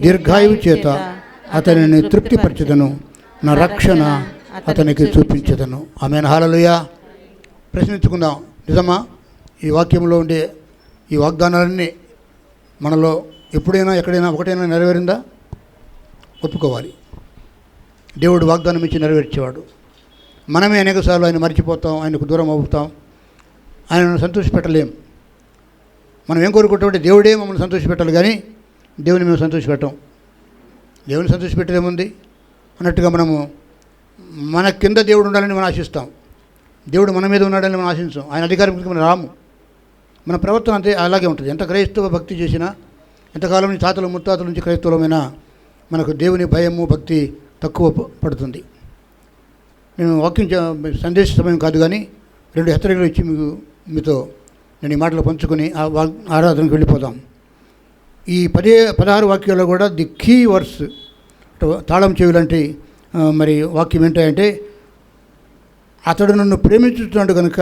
దీర్ఘాయువు చేత అతనిని తృప్తిపరచదను. నా రక్షణ అతనికి చూపించదను. ఆమె హాలలుయ. ప్రశ్నించుకుందాం. నిజమా? ఈ వాక్యంలో ఉండే ఈ వాగ్దానాలన్నీ మనలో ఎప్పుడైనా ఎక్కడైనా ఒకటైనా నెరవేరిందా? ఒప్పుకోవాలి. దేవుడు వాగ్దానం ఇచ్చి నెరవేర్చేవాడు. మనమే అనేకసార్లు ఆయన మర్చిపోతాం ఆయనకు దూరం అవుతాం. ఆయనను సంతోషపెట్టలేం. మనం ఏం కోరుకుంటామంటే దేవుడే మమ్మల్ని సంతోషపెట్టాలి కానీ దేవుని మేము సంతోషపెట్టాం. దేవుని సంతోషపెట్టేదేముంది? అన్నట్టుగా మనము మన కింద దేవుడు ఉండాలని మనం ఆశిస్తాం. దేవుడు మన మీద ఉన్నాడని మనం ఆశించాం. ఆయన అధికారం మనం రాము. మన ప్రవర్తన అంతే అలాగే ఉంటుంది. ఎంత క్రైస్తవ భక్తి చేసినా ఎంతకాలం నుంచి తాతలు ముత్తాతల నుంచి క్రైస్తవులమైనా మనకు దేవుని భయము భక్తి తక్కువ పడుతుంది. నేను వాక్యం సందేశ సమయం కాదు కానీ రెండు హెచ్చరికలు ఇచ్చి మీకు మీతో నేను ఈ మాటలు పంచుకొని ఆ ఆరాధనకు వెళ్ళిపోతాం ఈ పదే పదహారు వాక్యాల్లో కూడా ది కీ వర్స్ తాళం చెవి లాంటి మరి వాక్యం ఏంటంటే అతడు నన్ను ప్రేమించుతున్నాడు కనుక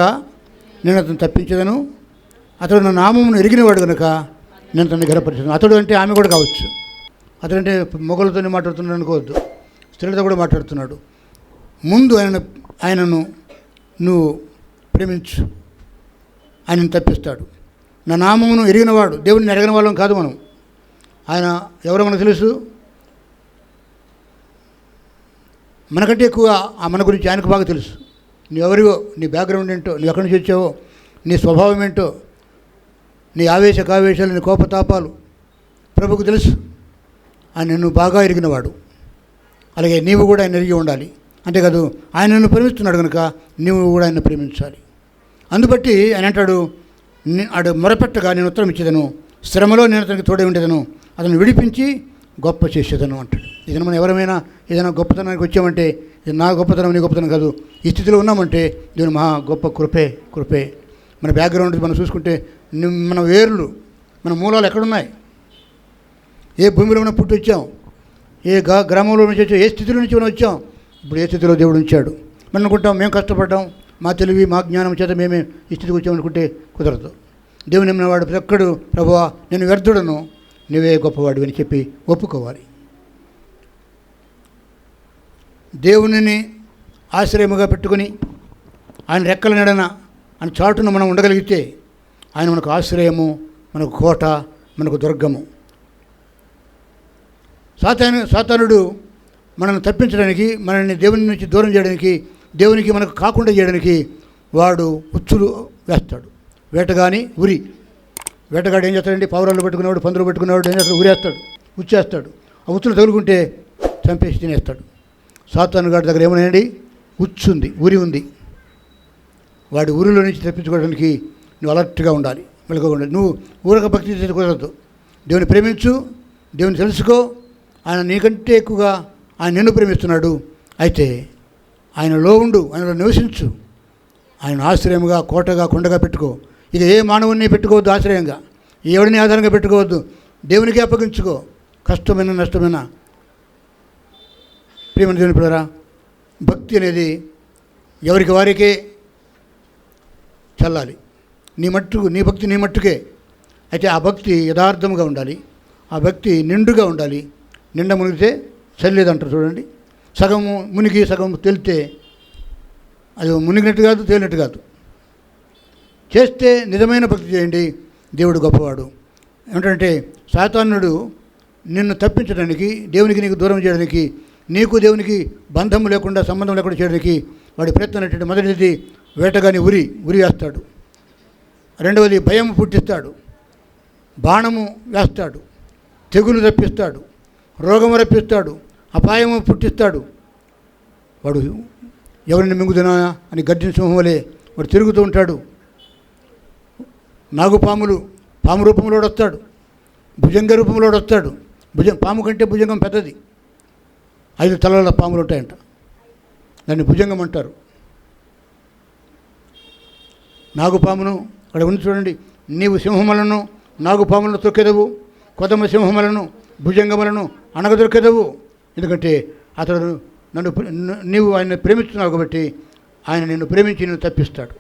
నేను అతను తప్పించదను. అతడు నా నామమును ఎరిగినవాడు కనుక నేను తనని గనపరిచాను అతడు అంటే ఆమె కూడా కావచ్చు. అతడు అంటే మొగలతోనే మాట్లాడుతున్నాడు అనుకోవద్దు. స్త్రీలతో కూడా మాట్లాడుతున్నాడు. ముందు ఆయన ఆయనను నువ్వు ప్రేమించు. ఆయనను తప్పిస్తాడు. నా నామమును ఎరిగినవాడు. దేవుడిని ఎరగిన వాళ్ళం కాదు మనం. ఆయన ఎవరో మనకు తెలుసు? మనకంటే ఎక్కువ ఆ మన గురించి ఆయనకు బాగా తెలుసు. నువ్వెవరివో నీ బ్యాక్గ్రౌండ్ ఏంటో నువ్వు ఎక్కడి నుంచి వచ్చావో నీ స్వభావం ఏంటో నీ ఆవేశ కావేశాలు నీ కోపతాపాలు ప్రభుకు తెలుసు. ఆయన నిన్ను బాగా ఎరిగినవాడు. అలాగే నీవు కూడా ఆయన ఎరిగి ఉండాలి. అంతేకాదు ఆయన నిన్ను ప్రేమిస్తున్నాడు కనుక నీవు కూడా ఆయన ప్రేమించాలి. అందుబట్టి ఆయన అంటాడు ఆడు మొరపెట్టగా నేను ఉత్తరం ఇచ్చేదను. శ్రమలో నేను అతనికి తోడే ఉండేదను. అతను విడిపించి గొప్ప చేసేదను అంటాడు. ఇది మనం ఎవరైనా ఏదైనా గొప్పతనానికి వచ్చామంటే ఇది నా గొప్పతనం నీ గొప్పతనం కాదు. ఈ స్థితిలో ఉన్నామంటే దీని మహా గొప్ప కృపే కృపే. మన బ్యాక్గ్రౌండ్ మనం చూసుకుంటే మన వేర్లు మన మూలాలు ఎక్కడున్నాయి? ఏ భూమిలో మనం పుట్టి వచ్చాం? ఏ గా గ్రామంలో నుంచి వచ్చాం? ఏ స్థితిలో నుంచి మనం వచ్చాం? ఇప్పుడు ఏ స్థితిలో దేవుడు ఉంచాడు? మనం అనుకుంటాం మేము కష్టపడ్డాం మా తెలివి మా జ్ఞానం చేత మేమే ఈ స్థితికి వచ్చామనుకుంటే కుదరదు. దేవుని నమ్మిన వాడు ప్రతి ఒక్కడు ప్రభువా నేను వ్యర్థుడను నువ్వే గొప్పవాడు అని చెప్పి ఒప్పుకోవాలి. దేవునిని ఆశ్రయముగా పెట్టుకొని ఆయన రెక్కల నడన ఆయన చాటును మనం ఉండగలిగితే ఆయన మనకు ఆశ్రయము మనకు కోట మనకు దుర్గము. సాతాను సాతానుడు మనల్ని తప్పించడానికి మనల్ని దేవుని నుంచి దూరం చేయడానికి దేవునికి మనకు కాకుండా చేయడానికి వాడు ఉచ్చులు వేస్తాడు. వేటగాని ఉరి. వేటగాడు ఏం చేస్తాడండి? పావురాలు పెట్టుకునేవాడు పందులు పెట్టుకునేవాడు ఏం చేస్తాడు? ఊరేస్తాడు ఉచ్చేస్తాడు. ఆ ఉచ్చులు తగులుకుంటే చంపేసి తినేస్తాడు. సాతాను గారి దగ్గర ఏమనండి ఉచ్చుంది ఉరి ఉంది. వాడి ఊరిలో నుంచి తప్పించుకోవడానికి నువ్వు అలర్ట్గా ఉండాలి మెలకుగా ఉండాలి. నువ్వు ఊరక భక్తి చేసి కుదరదు. దేవుని ప్రేమించు దేవుని తెలుసుకో. ఆయన నీకంటే ఎక్కువగా ఆయన నిన్ను ప్రేమిస్తున్నాడు. అయితే ఆయనలో ఉండు ఆయనలో నివసించు. ఆయన ఆశ్రయముగా కోటగా కొండగా పెట్టుకో. ఇక ఏ మానవుని పెట్టుకోవద్దు ఆశ్రయంగా ఎవరిని ఆధారంగా పెట్టుకోవద్దు దేవునికి అప్పగించుకో. కష్టమైన నష్టమైన. ప్రియమైన దేవుని పిల్లరా భక్తి అనేది ఎవరికి వారికే చల్లాలి. నీ మట్టుకు నీ భక్తి నీ మట్టుకే. అయితే ఆ భక్తి యథార్థంగా ఉండాలి. ఆ భక్తి నిండుగా ఉండాలి. నిండ మునిగితే చల్లేదంటారు చూడండి. సగము మునిగి సగం తేలితే అది మునిగినట్టు కాదు తేలినట్టు కాదు. చేస్తే నిజమైన భక్తి చేయండి దేవుడు గొప్పవాడు. ఏమిటంటే సాతానుడు నిన్ను తప్పించడానికి దేవునికి నీకు దూరం చేయడానికి నీకు దేవునికి బంధం లేకుండా సంబంధం లేకుండా చేయడానికి వాడి ప్రయత్నం అనేటువంటి మొదటిది వేటగాని ఉరి ఉరి వేస్తాడు. రెండవది భయం పుట్టిస్తాడు. బాణము వేస్తాడు. తెగులు రప్పిస్తాడు. రోగము రప్పిస్తాడు. అపాయము పుట్టిస్తాడు. వాడు ఎవరిని మింగుతున్నా అని గర్జన సింహం వలె వాడు తిరుగుతూ ఉంటాడు. నాగుపాములు పాము రూపంలో వస్తాడు. భుజంగ రూపంలో వస్తాడు. భుజం పాము కంటే భుజంగం పెద్దది. ఐదు తలల పాములు ఉంటాయంట. దాన్ని భుజంగం అంటారు. నాగుపామును అక్కడ ఉంది చూడండి. నీవు సింహములను నాగుపాములను తొక్కెదవు. కొదమ సింహములను భుజంగములను అనగదొక్కెదవు ఎందుకంటే అతడు నన్ను నీవు ఆయన ప్రేమిస్తున్నావు కాబట్టి ఆయన నిన్ను ప్రేమించి నిన్ను తప్పిస్తాడు.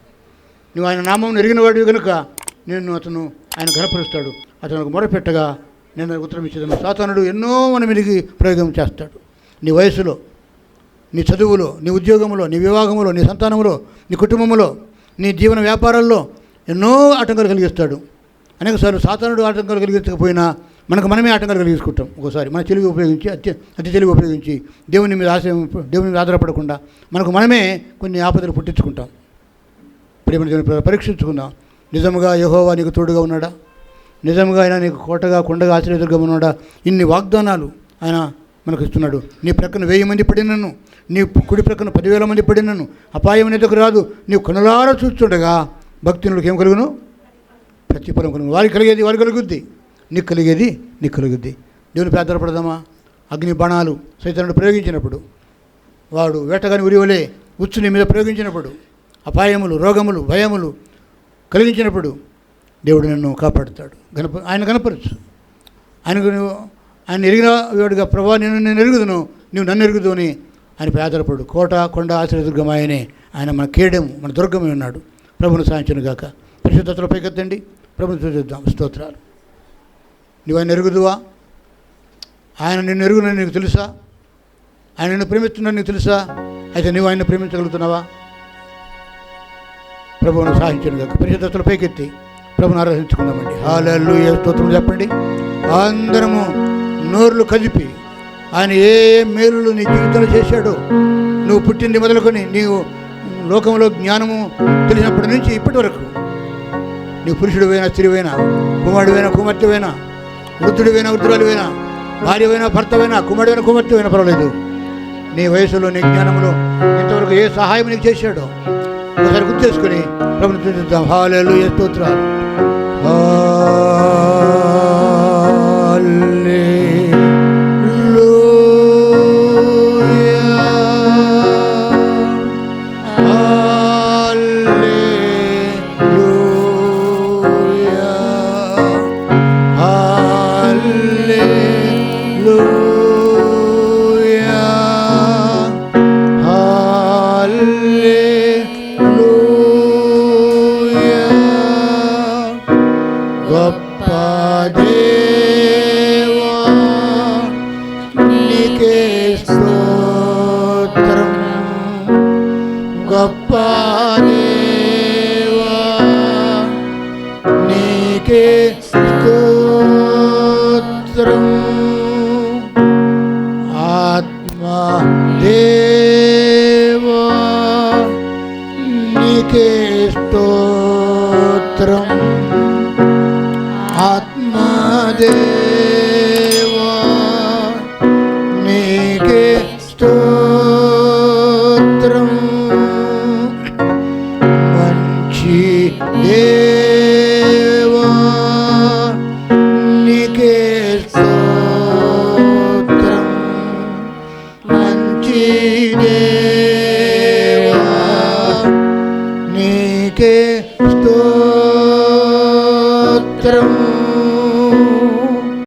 నువ్వు ఆయన నామం ఎరిగిన వాడివి కనుక నేను అతను ఆయన ఘనపరుస్తాడు అతను మొరపెట్టగా నేను ఉత్తరం ఇచ్చేదను. సాతానుడు ఎన్నో మన మీదకి ప్రయోగం చేస్తాడు. నీ వయసులో నీ చదువులో నీ ఉద్యోగంలో నీ వివాహంలో నీ సంతానంలో నీ కుటుంబంలో నీ జీవన వ్యాపారాల్లో ఎన్నో ఆటంకాలు కలిగిస్తాడు. అనేకసార్లు సాతానుడు ఆటంకాలు కలిగించకపోయినా మనకు మనమే ఆటంకాలు కలిగించుకుంటాం. ఒకసారి మన తెలివి ఉపయోగించి అతి అతి తెలివి ఉపయోగించి దేవుని మీద ఆశ దేవుని మీద ఆధారపడకుండా మనకు మనమే కొన్ని ఆపదలు పుట్టించుకుంటాం. ప్రేమ పరీక్షించుకుందాం. నిజముగా యహోవా నీకు తోడుగా ఉన్నాడా? నిజముగా ఆయన నీకు కోటగా కొండగా ఆశ్రయదుర్గా ఉన్నాడా? ఇన్ని వాగ్దానాలు ఆయన మనకు ఇస్తున్నాడు. నీ ప్రక్కన వెయ్యి మంది పడినను నీ కుడి ప్రక్కన పదివేల మంది పడినను అపాయం అనేందుకు రాదు. నీవు కనులారా చూస్తుండగా భక్తులకు ఏం కలుగును? ప్రతిఫలం కలుగు వారికి కలిగేది వారికి కలుగుద్ది. నీకు కలిగేది నీకు కలుగుద్ది. దేవుని పేదపడదామా అగ్ని బాణాలు సైతాన్ని ప్రయోగించినప్పుడు వాడు వేటగాని ఉరివలే ఉచ్చుని మీద ప్రయోగించినప్పుడు అపాయములు రోగములు భయములు కలిగించినప్పుడు దేవుడు నన్ను కాపాడుతాడు. గణప ఆయన కనపరచు ఆయనకు నువ్వు ఆయన ఎరిగిన వాడుగా ప్రభా నేను నేను ఎరుగుదును. నువ్వు నన్ను ఎరుగుదు అని ఆయన ఆధారపడు. కోట కొండ ఆశ్రయదుర్గం ఆయనే. ఆయన మన కేడము మన దుర్గమే ఉన్నాడు. ప్రభుని సాధించను గాక. పరిశుద్ధతలో పైకెత్తండి ప్రభుని చూద్దాం స్తోత్రాలు. నువ్వు ఆయన ఎరుగుదువా? ఆయన నిన్ను ఎరుగునని నీకు తెలుసా? ఆయన నిన్ను ప్రేమిస్తున్నాడు నీకు తెలుసా? అయితే నువ్వు ఆయన ప్రేమించగలుగుతున్నావా? ప్రభువును సాధించను కాక పరిశుద్ధతలు పైకెత్తి ప్రభుని ఆరాధించుకుందామండి. హాలల్లు ఏ స్తోత్రం చెప్పండి. అందరము నోర్లు కదిపి ఆయన ఏ మేలులు నీ జీవితంలో చేశాడో నువ్వు పుట్టింది మొదలుకొని నీవు లోకంలో జ్ఞానము తెలిసినప్పటి నుంచి ఇప్పటి వరకు నీ పురుషుడివైనా స్త్రీవైనా కుమారుడివైనా కుమార్తెవైనా వృద్ధుడివైనా వృద్ధురాలివైనా భార్యవైనా భర్తవైనా కుమారుడైనా కుమార్తెవైనా పర్వాలేదు. నీ వయసులో నీ జ్ఞానంలో ఇంతవరకు ఏ సహాయం నీకు చేశాడో ఒకసారి గుర్తు చేసుకుని ప్రభుత్వం చూద్దాం హాలేలు స్తోత్రాలు. గొప్ప దేవా day.